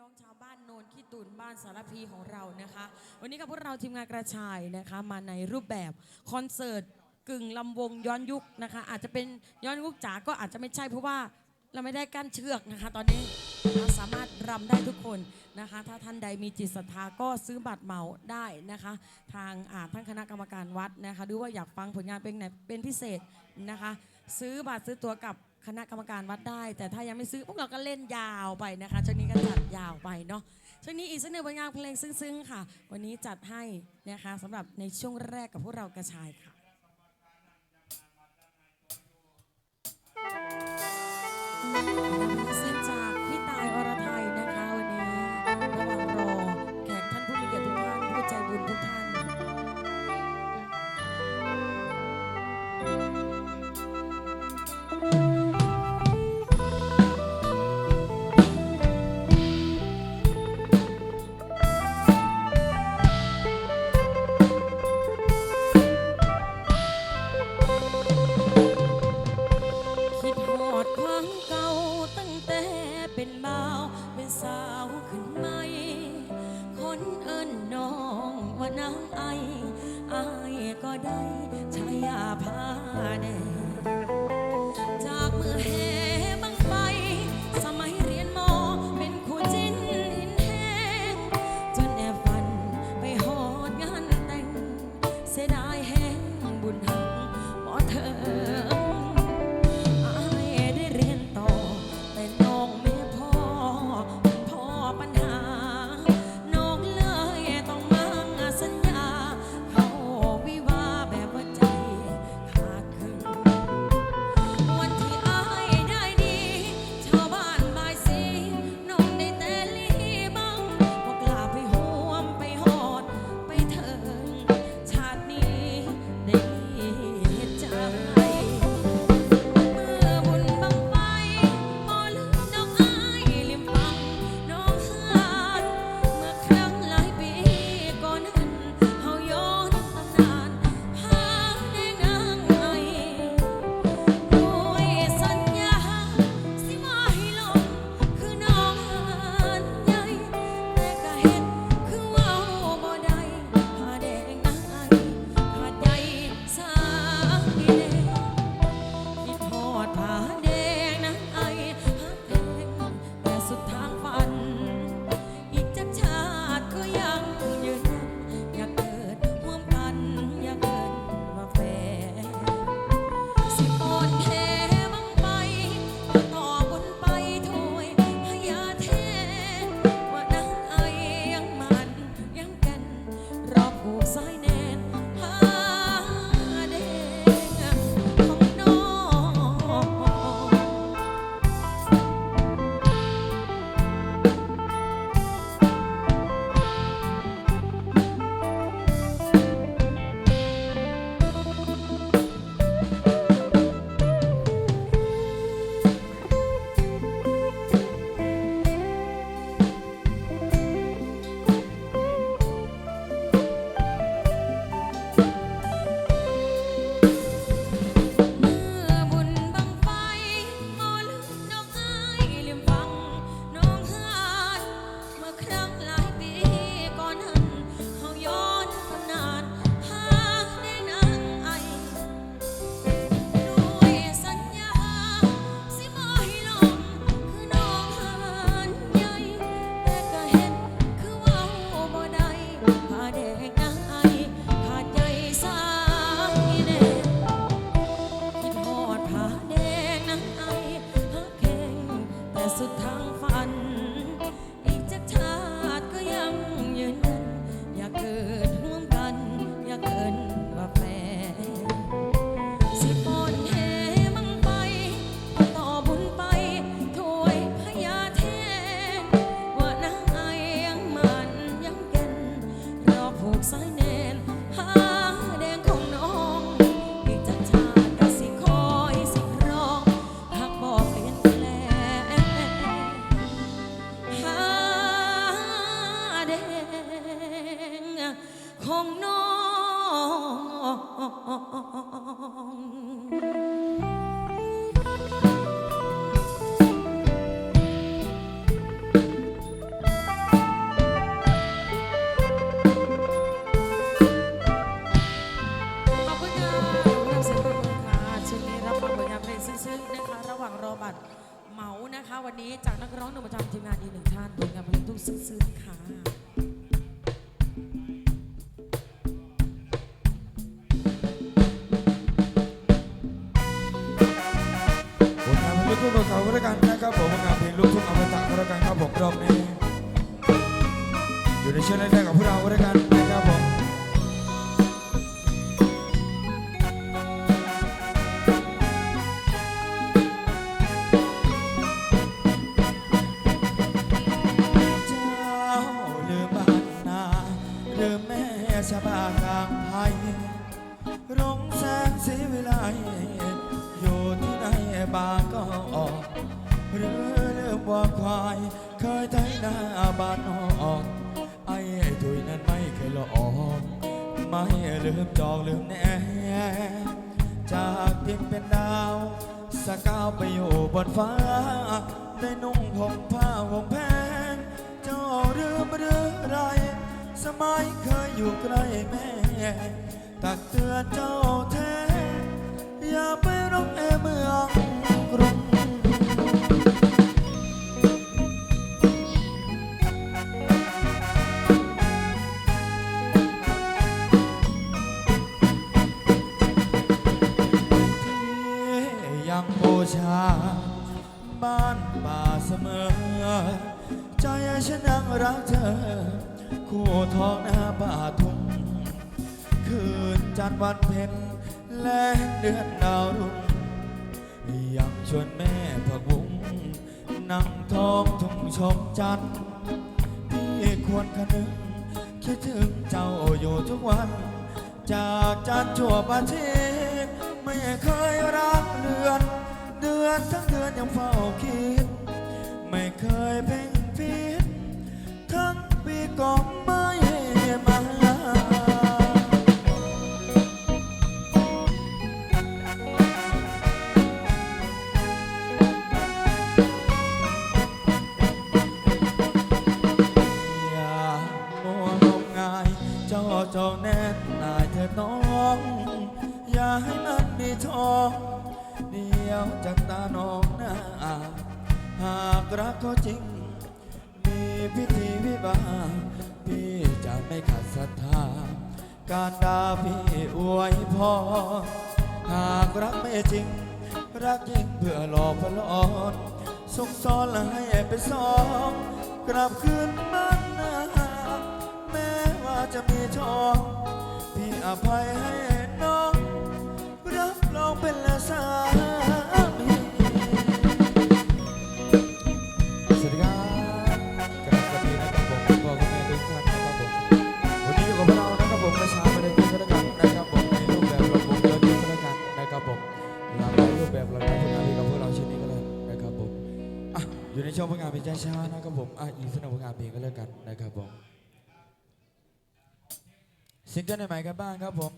น้องชาวบ้านโนนขี้ตุนบ้านสารพีของเรานะคะ วันนี้กับพวกเราทีมงานกระชายนะคะ มาในรูปแบบคอนเสิร์ตกึ่งลำวงย้อนยุคนะคะ อาจจะเป็นย้อนยุคจ๋าก็อาจจะไม่ใช่เพราะว่าเราไม่ได้กั้นเชือกนะคะ ตอนนี้เราสามารถรำได้ทุกคนนะคะ ถ้าท่านใดมีจิตศรัทธาก็ซื้อบัตรเหมาได้นะคะ ทางอาท่านคณะกรรมการวัดนะคะหรือว่าอยากฟังผลงานเป็นไหนเป็นพิเศษนะคะ ซื้อบัตรซื้อตั๋วกับ คณะกรรมการวัดได้ แต่ถ้ายังไม่ซื้อพวกเราก็เล่นยาวไปนะคะช่วงนี้ก็จัดยาวไปเนาะช่วงนี้อีกสักหนึ่งผลงานเพลงซึ้งๆค่ะ วันนี้จัดให้นะคะสำหรับในช่วงแรกกับพวกเรากระชายค่ะานางไออายก็ได้ชายาพาแดงจากมือแห่บังไฟสมัยเรียนมอเป็นคู่จิ้นหินแห้งจนแอบฝันไปหอดงานแต่งเสียดาย ผูกสายแนนหาแดงของน้องอีกจักชาติก็สิคอยสิรองหากบอกเปลี่ยนแปลงหาแดงของน้อง จากนักร้องหนุ่มประจำทีมงานอีกหนึ่งท่านผลงานเพลงทุกซึ้งๆค่ะผลงานเพลงลูกทุ่งเก่าๆก็แล้วกันนะครับผมผลงานเพลงลูกทุ่งอมตะก็แล้วกันครับผมรอบนี้อยู่ในช่วงแรกๆกับพวกเราก็แล้วกัน ไหนบางก็ออกหรือลืมว่าควาย เคยไถนาบานนอก ไอ้ถุยนั้นไม่เคยหลออกไม่ลืมจองลืมแน่จากดินเป็นดาวสกาวไปอยู่บนฟ้า ได้นุ่งห่มผ้าห่มแพงเจ้าเรือมาเรือไร สมัยเคยอยู่ใกล้แม่ ตักเตือนเจ้าแท้ อย่าไปร้องเอเมืองกรุงที่ยังบูชา บ้านป่าเสมอ ใจฉันยังรักเธอ คู่ทองหน้าป่าทุ่งคืนจันทร์วันเพ็ญ และเดือนดาวรุ่งยังชวนแม่ผักบุ้งนั่งท้องทุ่งชมจันทร์พี่ควรคะนึงคิดถึงเจ้าอยู่ทุกวัน จากจันทร์ชั่วประเทศไม่เคยรักเดือน เดือนทั้งเดือนยังเฝ้าคิด ไม่เคยเพ่ง องเดียวจากตาน้องหน้า หากรักเขาจริง มีพิธีวิวาพี่จะไม่ขัดศรัทธา การดาพี่อวยพรหากรักไม่จริง รักยิ่งเพื่อหลอกพลอนสุกซ้อนและให้ไปซ้อมกลับคืนบ้านนาแม้ว่าจะมีท้องพี่อภัยให้ ช่วงผลงานเพลงช้าๆนะครับผมอะอีกสักหนึ่งผลงานเพลงก็แล้วกันนะครับผมซิงเกิลใหม่กันบ้างครับผม